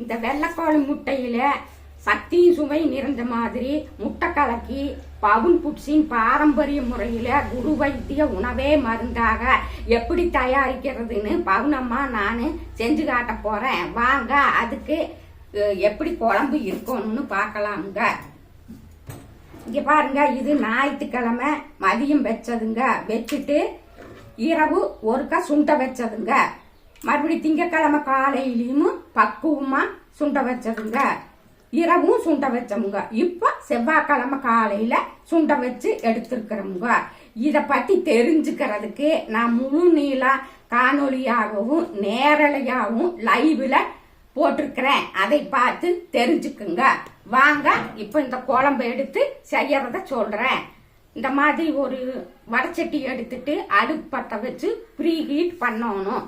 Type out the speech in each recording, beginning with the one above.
இந்த வெள்ளைக்கோழி முட்டையில சக்தியும் சுவை நிறைந்த மாதிரி முட்டை கலக்கி பவுன் புட்ஸின் பாரம்பரிய முறையில குரு வைத்திய உணவே மருந்தாக எப்படி தயாரிக்கிறதுன்னு பவுனம்மா நான் செஞ்சு காட்ட போறேன். வாங்க அதுக்கு எப்படி குழம்பு இருக்கணும்னு பார்க்கலாமுங்க. இங்க பாருங்க இது ஞாயிற்றுக்கிழமை மதியம் வச்சதுங்க. வச்சுட்டு இரவு ஒருக்கா சுண்டை வச்சதுங்க. மறுபடி திங்கக்கிழமை காலையிலையும் பக்குவமா சுண்ட வச்சதுங்க. இரவும் சுண்ட வச்சோமுங்க இப்போ செவ்வாய்க்கிழமை காலையில சுண்ட வச்சு எடுத்திருக்கிறோமுங்க இத பத்தி தெரிஞ்சுக்கிறதுக்கு நான் முழு நீள காணொலியாகவும் நேரலையாகவும் லைவ்ல போட்டிருக்கிறேன். அதை பார்த்து தெரிஞ்சுக்குங்க. வாங்க இப்போ இந்த குழம்பு எடுத்து செய்யறத சொல்றேன். இந்த மாதிரி ஒரு வடச்சட்டி எடுத்துட்டு அடுப்பு பற்ற வச்சு ப்ரீ ஹீட் பண்ணணும்.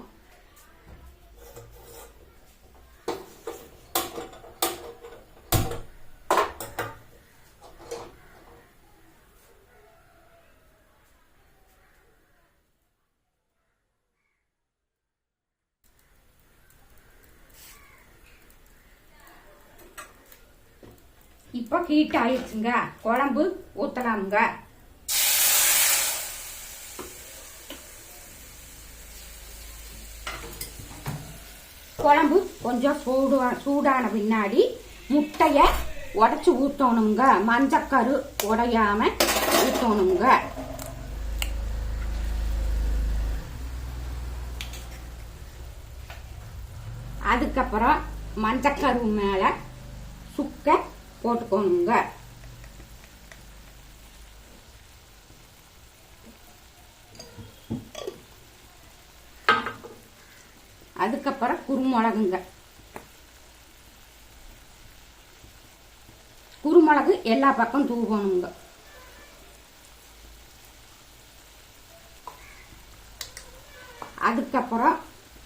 இப்போ ஹீட் ஆயிடுச்சுங்க. குழம்பு ஊத்தலாமுங்க. குழம்பு கொஞ்சம் சூடு சூடான பின்னாடி முட்டைய உடச்சி ஊற்றணுங்க மஞ்சக்கரு உடையாம ஊற்றணுங்க அதுக்கப்புறம் மஞ்சக்கரு மேலே சுக்க போட்டுக்கோங்க. அதுக்கப்புறம் குருமிளகுங்க. குருமிளகு எல்லா பக்கம் தூவணுங்க. அதுக்கப்புறம்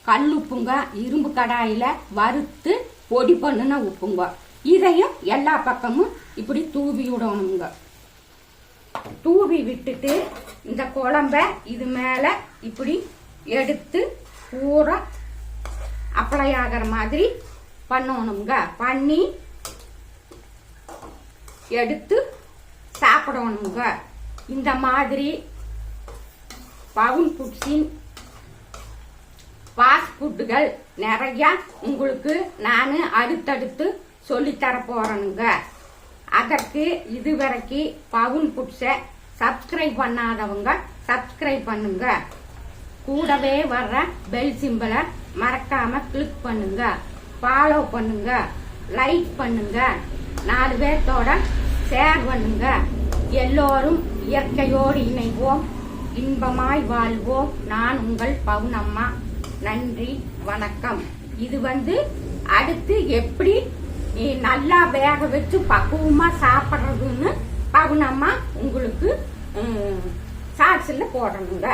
கல் உப்புங்க இரும்பு கடாயில வறுத்து பொடி பண்ணுன உப்புங்க. இதையும் எல்லா பக்கமும் இப்படி தூவி விடணுங்க. தூவி விட்டுட்டு இந்த குழம்ப இது மேல இப்படி எடுத்து பூரா அப்ளை ஆகிற மாதிரி பண்ணணுங்க. பண்ணி எடுத்து சாப்பிடணுங்க. இந்த மாதிரி பவுன் புட்ஸின் ஃபாஸ்ட் ஃபுட்டுகள் நிறையா உங்களுக்கு நான் அடுத்தடுத்து சொல்லித்தர போறனுங்க. அதற்கு இதுவரைக்கு பவுன் புட்ஸை சப்ஸ்கிரைப் பண்ணாதவங்க சப்ஸ்கிரைப் பண்ணுங்க. கூடவே வர்ற பெல் சிம்பிளை மறக்காம கிளிக் பண்ணுங்க. ஃபாலோ பண்ணுங்க. லைக் பண்ணுங்க. நாலு பேர்த்தோட ஷேர் பண்ணுங்க. எல்லோரும் இயற்கையோடு இணைவோம். இன்பமாய் வாழ்வோம். நான் உங்கள் பவுனம்மா. நன்றி. வணக்கம். இது வந்து அடுத்து எப்படி நல்லா வேக வச்சு பக்குவமா சாப்பிட்றதுன்னு பவுனம்மா உங்களுக்கு சாட்சியில் போடணுங்க.